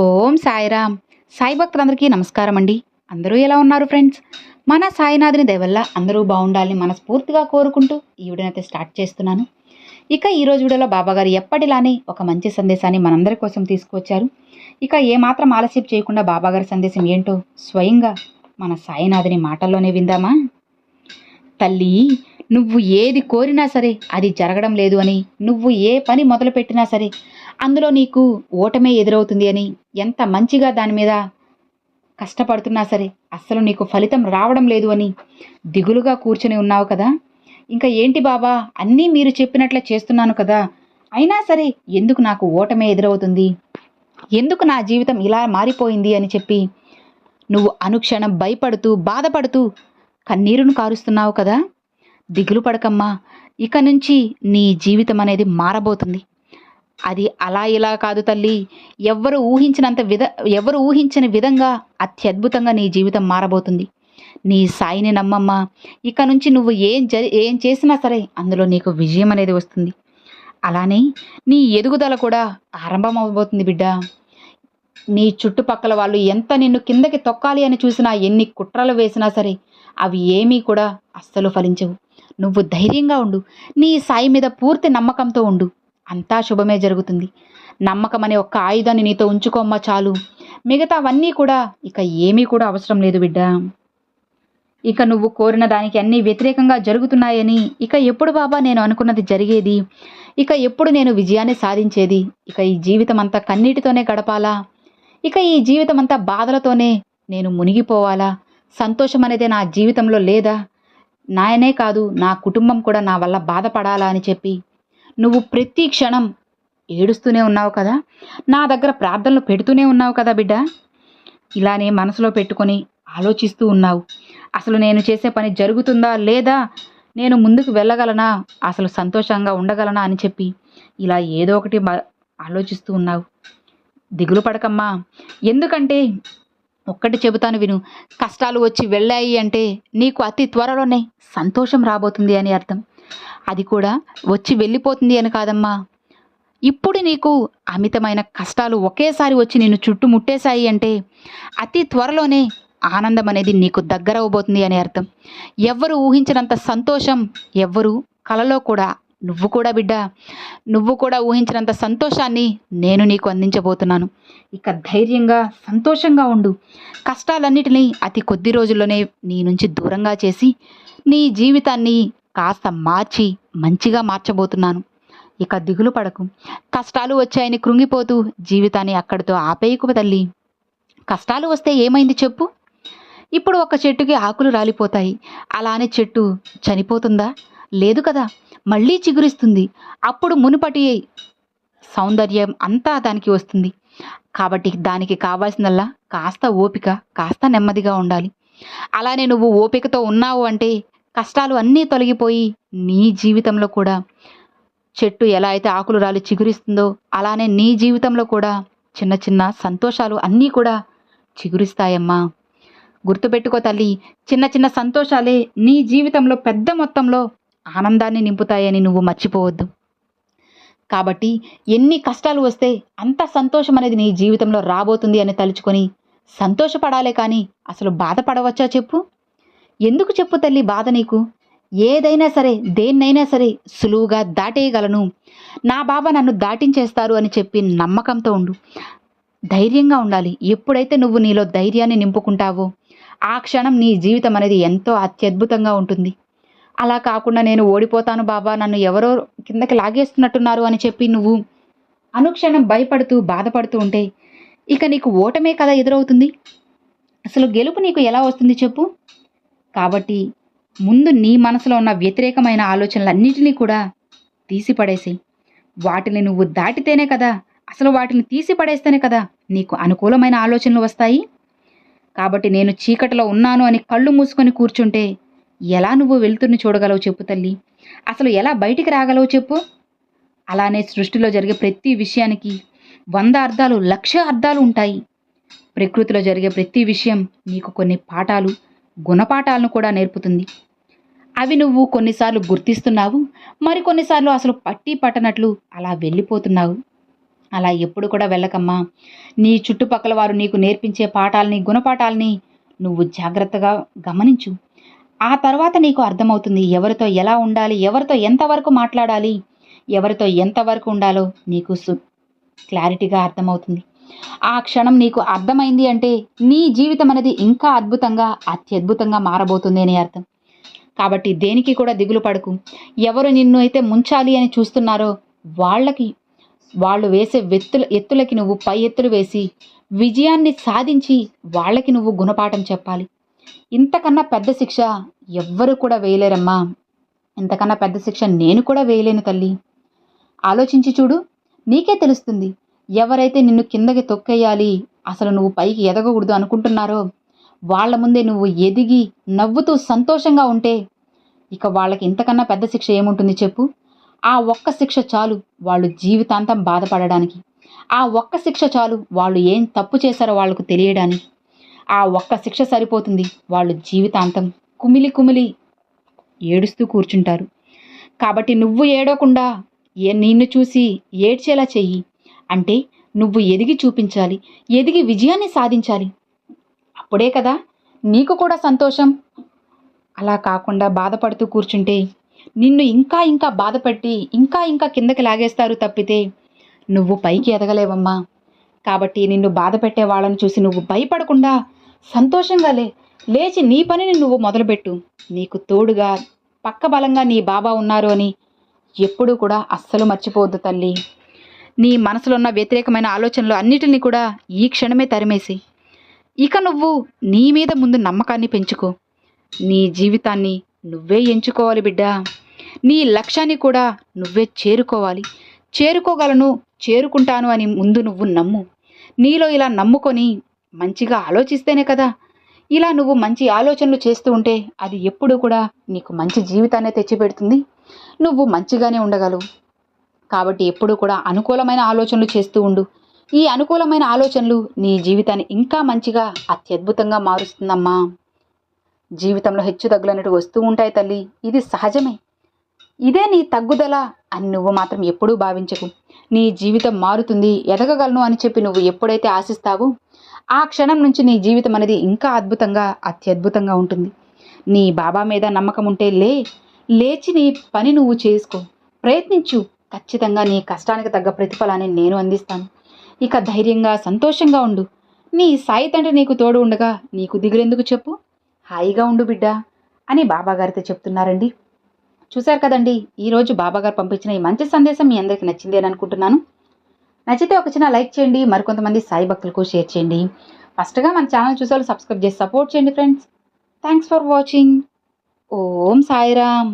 ఓం సాయిరామ్. సాయి భక్తులందరికీ నమస్కారం అండి అందరూ ఎలా ఉన్నారు ఫ్రెండ్స్? మన సాయినాథుని దయవల్ల అందరూ బాగుండాలని మనస్ఫూర్తిగా కోరుకుంటూ ఈ వీడియోనైతే స్టార్ట్ చేస్తున్నాను. ఇక ఈరోజు వీడియోలో బాబాగారు ఎప్పటిలానే ఒక మంచి సందేశాన్ని మనందరి కోసం తీసుకువచ్చారు. ఇక ఏమాత్రం ఆలస్యం చేయకుండా బాబాగారి సందేశం ఏంటో స్వయంగా మన సాయినాథుని మాటల్లోనే విందామా? తల్లి నువ్వు ఏది కోరినా సరే అది జరగడం లేదు అని నువ్వు ఏ పని మొదలుపెట్టినా సరే అందులో నీకు ఓటమే ఎదురవుతుంది అని ఎంత మంచిగా దాని మీద కష్టపడుతున్నా సరే అస్సలు నీకు ఫలితం రావడం లేదు అని దిగులుగా కూర్చొని ఉన్నావు కదా. ఇంకా ఏంటి బాబా అన్నీ మీరు చెప్పినట్లే చేస్తున్నాను కదా. అయినా సరే ఎందుకు నాకు ఓటమే ఎదురవుతుంది? ఎందుకు నా జీవితం ఇలా మారిపోయింది అని చెప్పి నువ్వు అనుక్షణం భయపడుతూ బాధపడుతూ కన్నీరును కారుస్తున్నావు కదా. దిగులు పడకమ్మా ఇక నుంచి నీ జీవితం అనేది మారబోతుంది. అది అలా ఇలా కాదు తల్లి. ఎవ్వరు ఊహించినంత విధ ఎవరు ఊహించిన విధంగా అత్యద్భుతంగా నీ జీవితం మారబోతుంది. నీ సాయిని నమ్మమ్మా. ఇక నుంచి నువ్వు ఏం జరి ఏం చేసినా సరే అందులో నీకు విజయం అనేది వస్తుంది. అలానే నీ ఎదుగుదల కూడా ఆరంభం అవబోతుంది బిడ్డ. నీ చుట్టుపక్కల వాళ్ళు ఎంత నిన్ను కిందకి తొక్కాలి అని చూసినా ఎన్ని కుట్రలు వేసినా సరే అవి ఏమీ కూడా అస్సలు ఫలించవు. నువ్వు ధైర్యంగా ఉండు. నీ సాయి మీద పూర్తి నమ్మకంతో ఉండు. అంతా శుభమే జరుగుతుంది. నమ్మకం అనే ఒక్క ఆయుధాన్ని నీతో ఉంచుకోమ్మ చాలు. మిగతావన్నీ కూడా ఇక ఏమీ కూడా అవసరం లేదు బిడ్డ. ఇక నువ్వు కోరిన దానికి అన్నీ వ్యతిరేకంగా జరుగుతున్నాయని ఇక ఎప్పుడు బాబా నేను అనుకున్నది జరిగేది? ఇక ఎప్పుడు నేను విజయాన్ని సాధించేది? ఇక ఈ జీవితం అంతా కన్నీటితోనే గడపాలా? ఇక ఈ జీవితం అంతా బాధలతోనే నేను మునిగిపోవాలా? సంతోషం అనేది నా జీవితంలో లేదా? నాయనే కాదు నా కుటుంబం కూడా నా వల్ల బాధపడాలా అని చెప్పి నువ్వు ప్రతి క్షణం ఏడుస్తూనే ఉన్నావు కదా? నా దగ్గర ప్రార్థనలు పెడుతూనే ఉన్నావు కదా బిడ్డ? ఇలానే మనసులో పెట్టుకొని ఆలోచిస్తూ ఉన్నావు. అసలు నేను చేసే పని జరుగుతుందా లేదా? నేను ముందుకు వెళ్ళగలనా? అసలు సంతోషంగా ఉండగలనా అని చెప్పి ఇలా ఏదో ఒకటి ఆలోచిస్తూ ఉన్నావు. దిగులు పడకమ్మా. ఎందుకంటే ఒక్కటి చెబుతాను విను. కష్టాలు వచ్చి వెళ్ళాయి అంటే నీకు అతి త్వరలోనే సంతోషం రాబోతుంది అని అర్థం. అది కూడా వచ్చి వెళ్ళిపోతుంది అని కాదమ్మా. ఇప్పుడు నీకు అమితమైన కష్టాలు ఒకేసారి వచ్చి నిన్ను చుట్టుముట్టేశాయి అంటే అతి త్వరలోనే ఆనందం అనేది నీకు దగ్గర అవబోతుంది అని అర్థం. ఎవ్వరు ఊహించినంత సంతోషం ఎవ్వరు కలలో కూడా నువ్వు కూడా బిడ్డ నువ్వు కూడా ఊహించినంత సంతోషాన్ని నేను నీకు అందించబోతున్నాను. ఇక ధైర్యంగా సంతోషంగా ఉండు. కష్టాలన్నిటినీ అతి కొద్ది రోజుల్లోనే నీ నుంచి దూరంగా చేసి నీ జీవితాన్ని కాస్త మార్చి మంచిగా మార్చబోతున్నాను. ఇక దిగులు పడకు. కష్టాలు వచ్చాయని కృంగిపోతూ జీవితాన్ని అక్కడితో ఆపేయకు తల్లి. కష్టాలు వస్తే ఏమైంది చెప్పు? ఇప్పుడు ఒక చెట్టుకి ఆకులు రాలిపోతాయి. అలానే చెట్టు చనిపోతుందా? లేదు కదా. మళ్ళీ చిగురిస్తుంది. అప్పుడు మునుపటి సౌందర్యం అంతా దానికి వస్తుంది. కాబట్టి దానికి కావాల్సిందల్లా కాస్త ఓపిక కాస్త నెమ్మదిగా ఉండాలి. అలానే నువ్వు ఓపికతో ఉన్నావు అంటే కష్టాలు అన్నీ తొలగిపోయి నీ జీవితంలో కూడా. చెట్టు ఎలా అయితే ఆకులు రాలి చిగురిస్తుందో అలానే నీ జీవితంలో కూడా చిన్న చిన్న సంతోషాలు అన్నీ కూడా చిగురిస్తాయమ్మా. గుర్తుపెట్టుకో తల్లి చిన్న చిన్న సంతోషాలే నీ జీవితంలో పెద్ద మొత్తంలో ఆనందాన్ని నింపుతాయని నువ్వు మర్చిపోవద్దు. కాబట్టి ఎన్ని కష్టాలు వస్తే అంత సంతోషం అనేది నీ జీవితంలో రాబోతుంది అని తలుచుకొని సంతోషపడాలే కానీ అసలు బాధపడవచ్చా చెప్పు? ఎందుకు చెప్పు తల్లి బాధ నీకు? ఏదైనా సరే దేన్నైనా సరే సులువుగా దాటేయగలను. నా బాబా నన్ను దాటించేస్తారు అని చెప్పి నమ్మకంతో ఉండు. ధైర్యంగా ఉండాలి. ఎప్పుడైతే నువ్వు నీలో ధైర్యాన్ని నింపుకుంటావో ఆ క్షణం నీ జీవితం అనేది ఎంతో అత్యద్భుతంగా ఉంటుంది. అలా కాకుండా నేను ఓడిపోతాను బాబా నన్ను ఎవరో కిందకి లాగేస్తున్నట్టున్నారు అని చెప్పి నువ్వు అనుక్షణం భయపడుతూ బాధపడుతూ ఉంటే ఇక నీకు ఓటమే కదా ఎదురవుతుంది? అసలు గెలుపు నీకు ఎలా వస్తుంది చెప్పు? కాబట్టి ముందు నీ మనసులో ఉన్న వ్యతిరేకమైన ఆలోచనలన్నిటినీ కూడా తీసిపడేసి వాటిని నువ్వు దాటితేనే కదా అసలు వాటిని తీసి పడేస్తేనే కదా నీకు అనుకూలమైన ఆలోచనలు వస్తాయి. కాబట్టి నేను చీకటిలో ఉన్నాను అని కళ్ళు మూసుకొని కూర్చుంటే ఎలా నువ్వు వెలుతుర్ని చూడగలవు చెప్పు తల్లి. అసలు ఎలా బయటికి రాగలవు చెప్పు. అలానే సృష్టిలో జరిగే ప్రతి విషయానికి వంద అర్థాలు లక్ష అర్థాలు ఉంటాయి. ప్రకృతిలో జరిగే ప్రతి విషయం నీకు కొన్ని పాఠాలు గుణపాఠాలను కూడా నేర్పుతుంది. అవి నువ్వు కొన్నిసార్లు గుర్తిస్తున్నావు మరికొన్నిసార్లు అసలు పట్టి పట్టనట్లు అలా వెళ్ళిపోతున్నావు. అలా ఎప్పుడు కూడా వెళ్ళకమ్మా. నీ చుట్టుపక్కల వారు నీకు నేర్పించే పాఠాలని గుణపాఠాలని నువ్వు జాగ్రత్తగా గమనించు. ఆ తర్వాత నీకు అర్థమవుతుంది ఎవరితో ఎలా ఉండాలి ఎవరితో ఎంతవరకు మాట్లాడాలి ఎవరితో ఎంతవరకు ఉండాలో నీకు సు క్లారిటీగా అర్థమవుతుంది. ఆ క్షణం నీకు అర్థమైంది అంటే నీ జీవితం అనేది ఇంకా అద్భుతంగా అత్యద్భుతంగా మారబోతుంది అని అర్థం. కాబట్టి దేనికి కూడా దిగులు పడకు. ఎవరు నిన్ను అయితే ముంచాలి అని చూస్తున్నారో వాళ్ళకి వాళ్ళు వేసే వెత్తుల ఎత్తులకి నువ్వు పై ఎత్తులు వేసి విజయాన్ని సాధించి వాళ్ళకి నువ్వు గుణపాఠం చెప్పాలి. ఇంతకన్నా పెద్ద శిక్ష ఎవ్వరు కూడా వేయలేరమ్మా. ఇంతకన్నా పెద్ద శిక్ష నేను కూడా వేయలేను తల్లి. ఆలోచించి చూడు నీకే తెలుస్తుంది. ఎవరైతే నిన్ను కిందకి తొక్కేయాలి అసలు నువ్వు పైకి ఎదగకూడదు అనుకుంటున్నారో వాళ్ళ ముందే నువ్వు ఎదిగి నవ్వుతూ సంతోషంగా ఉంటే ఇక వాళ్ళకి ఇంతకన్నా పెద్ద శిక్ష ఏముంటుంది చెప్పు? ఆ ఒక్క శిక్ష చాలు వాళ్ళు జీవితాంతం బాధపడడానికి. ఆ ఒక్క శిక్ష చాలు వాళ్ళు ఏం తప్పు చేశారో వాళ్ళకు తెలియడానికి. ఆ ఒక్క శిక్ష సరిపోతుంది వాళ్ళు జీవితాంతం కుమిలి కుమిలి ఏడుస్తూ కూర్చుంటారు. కాబట్టి నువ్వు ఏడవకుండా ఏ నిన్ను చూసి ఏడ్చేలా చెయ్యి. అంటే నువ్వు ఎదిగి చూపించాలి ఎదిగి విజయాన్ని సాధించాలి. అప్పుడే కదా నీకు కూడా సంతోషం. అలా కాకుండా బాధపడుతూ కూర్చుంటే నిన్ను ఇంకా ఇంకా బాధపెట్టి ఇంకా ఇంకా కిందకి లాగేస్తారు తప్పితే నువ్వు పైకి ఎదగలేవమ్మా. కాబట్టి నిన్ను బాధ పెట్టే వాళ్ళని చూసి నువ్వు భయపడకుండా సంతోషంగా లే లేచి నీ పనిని నువ్వు మొదలుపెట్టు. నీకు తోడుగా పక్క బలంగా నీ బాబా ఉన్నారు అని ఎప్పుడూ కూడా అస్సలు మర్చిపోవద్దు తల్లి. నీ మనసులో ఉన్న వ్యతిరేకమైన ఆలోచనలు అన్నిటిని కూడా ఈ క్షణమే తరిమేసి. ఇక నువ్వు నీ మీద ముందు నమ్మకాన్ని పెంచుకో. నీ జీవితాన్ని నువ్వే ఎంచుకోవాలి బిడ్డా. నీ లక్ష్యాన్ని కూడా నువ్వే చేరుకోవాలి. చేరుకోగలను చేరుకుంటాను అని ముందు నువ్వు నమ్ము. నీలో ఇలా నమ్ముకొని మంచిగా ఆలోచిస్తేనే కదా. ఇలా నువ్వు మంచి ఆలోచనలు చేస్తూ ఉంటే అది ఎప్పుడూ కూడా నీకు మంచి జీవితాన్ని తెచ్చిపెడుతుంది. నువ్వు మంచిగానే ఉండగలవు. కాబట్టి ఎప్పుడూ కూడా అనుకూలమైన ఆలోచనలు చేస్తూ ఉండు. ఈ అనుకూలమైన ఆలోచనలు నీ జీవితాన్ని ఇంకా మంచిగా అత్యద్భుతంగా మారుస్తుందమ్మా. జీవితంలో హెచ్చు తగ్గులన్నట్టు వస్తూ ఉంటాయి తల్లి. ఇది సహజమే. ఇదే నీ తగ్గుదల అని నువ్వు మాత్రం ఎప్పుడూ భావించకు. నీ జీవితం మారుతుంది ఎదగగలను అని చెప్పి నువ్వు ఎప్పుడైతే ఆశిస్తావో ఆ క్షణం నుంచి నీ జీవితం అనేది ఇంకా అద్భుతంగా అత్యద్భుతంగా ఉంటుంది. నీ బాబా మీద నమ్మకం ఉంటే లే. లేచి నీ పని నువ్వు చేసుకో. ప్రయత్నించు. ఖచ్చితంగా నీ కష్టానికి తగ్గ ప్రతిఫలాన్ని నేను అందిస్తాను. ఇక ధైర్యంగా సంతోషంగా ఉండు. నీ సాయి తండ్రి నీకు తోడు ఉండగా నీకు దిగులెందుకు చెప్పు? హాయిగా ఉండు బిడ్డ అని బాబాగారితో చెప్తున్నారండి. చూశారు కదండి ఈరోజు బాబాగారు పంపించిన ఈ మంచి సందేశం మీ అందరికీ నచ్చింది అని అనుకుంటున్నాను. నచ్చితే ఒక చిన్న లైక్ చేయండి మరికొంతమంది సాయి భక్తులకు షేర్ చేయండి. ఫస్ట్గా మన ఛానల్ చూసారు సబ్స్క్రైబ్ చేసి సపోర్ట్ చేయండి friends. Thanks for watching. Om Sairam.